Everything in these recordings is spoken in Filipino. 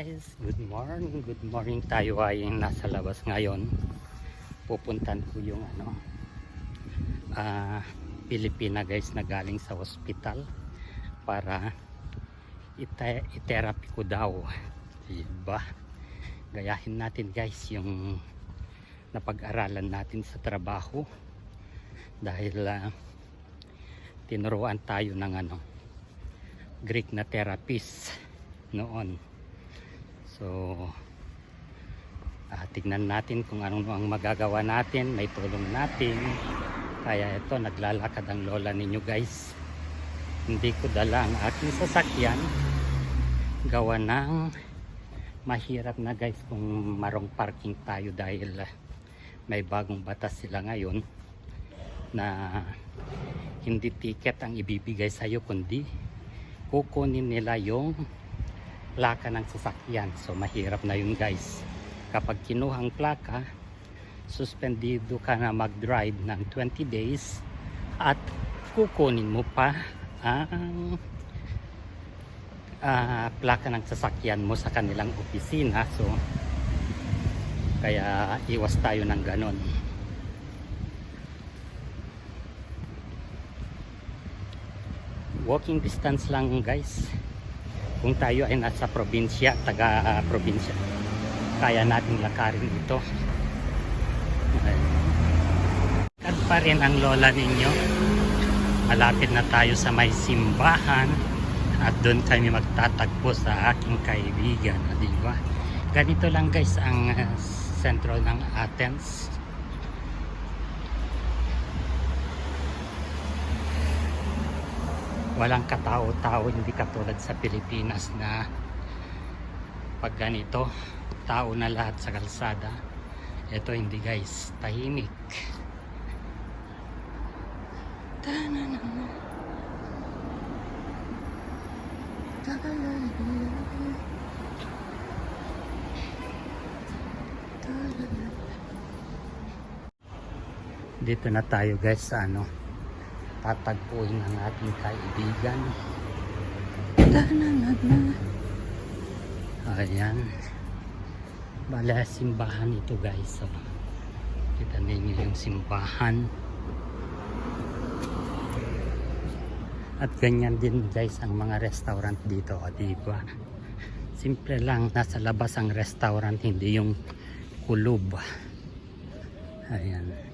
guys. Good morning. Good morning. Tayo ay nasa labas ngayon. Pupuntan ko yung ano ah Pilipina guys na galing sa hospital para ite itherapy ko daw. Diba? Gayahin natin guys yung napag-aralan natin sa trabaho dahil ah, tinuruan tayo ng ano Greek na therapist noon. So, ah, tignan natin kung ano ang magagawa natin, may tulong natin. Kaya ito, naglalakad ang lola ninyo guys. Hindi ko dala ang aking sasakyan. Gawa ng mahirap na guys kung marong parking tayo dahil ah, may bagong batas sila ngayon na hindi ticket ang ibibigay sa'yo kundi kukunin nila yung plaka ng sasakyan. So mahirap na yun guys. Kapag kinuha ang plaka, suspendido ka na mag-drive ng 20 days at kukunin mo pa ang ah, plaka ng sasakyan mo sa kanilang opisina. So kaya iwas tayo ng ganon. walking distance lang guys kung tayo ay nasa probinsya taga ah, probinsya kaya natin lakarin ito. At pa rin ang lola ninyo. Malapit na tayo sa may simbahan at doon kami magtatagpo sa aking kaibigan di ba? Ganito lang guys ang ah, sentro ng Athens walang katao-tao hindi katulad sa Pilipinas na pag ganito tao na lahat sa kalsada. Ito hindi guys. Tahimik. Dito na tayo guys sa ano tatagpuin ang ating kaibigan. Ayan. Bala simbahan ito guys. So, kita ninyo yung simbahan. At ganyan din guys ang mga restaurant dito. O, diba? Simple lang. Nasa labas ang restaurant. Hindi yung kulub. Ayan.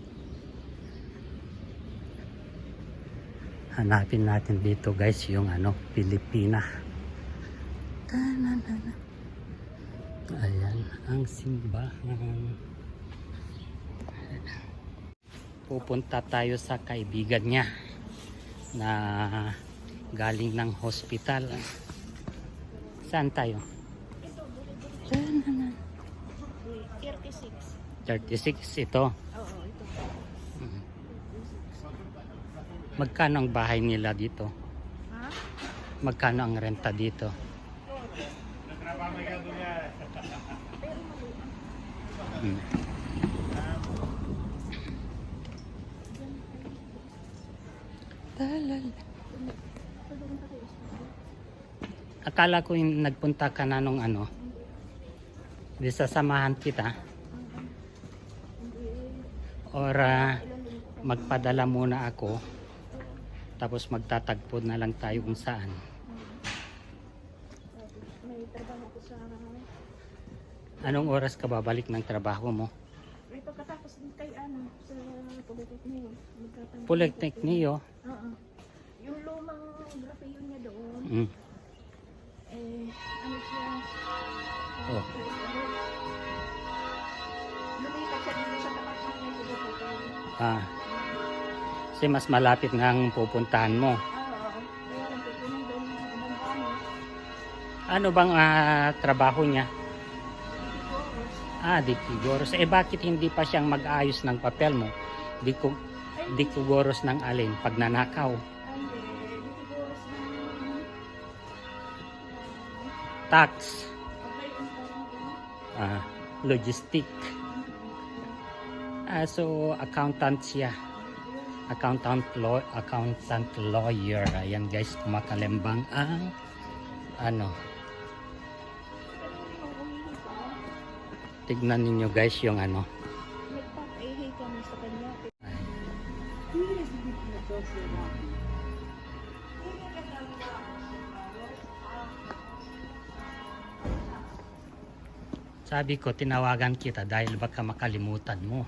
Hanapin natin dito guys yung ano Pilipina ayan ang simbahan pupunta tayo sa kaibigan niya na galing ng hospital saan tayo? Tananana. 36. 36 ito Oo, ito. Magkano ang bahay nila dito? Ha? magkano ang renta dito? Hmm. Akala ko yung nagpunta ka na nung ano. Di sasamahan kita. Or ah, magpadala muna ako. Tapos magtatagpo na lang tayo kung saan. May trabaho ko sa... Anong oras ka babalik ng trabaho mo? May pagkatapos din kay ano, sa Polytechnic. Magkatang... Polytechnico. Oo. Yung lumang yun niya doon, Mm. eh, ano siya, Oh. lumipat siya dito sa tapat ng. Ah. Kasi mas malapit nga ang pupuntahan mo. Ano, bang ah, trabaho niya? Ah, di Tigoros. Eh bakit hindi pa siyang mag-ayos ng papel mo? Di ko Ay, di Tigoros ng alin pag nanakaw. Tax, ah, logistic. Ah, so accountant siya. Accountant law, accountant lawyer. Ayan guys, kumakalembang ang ano. Tignan ninyo guys yung ano. Nagpapaihi kami sa kanya. Sabi ko, tinawagan kita dahil baka makalimutan mo.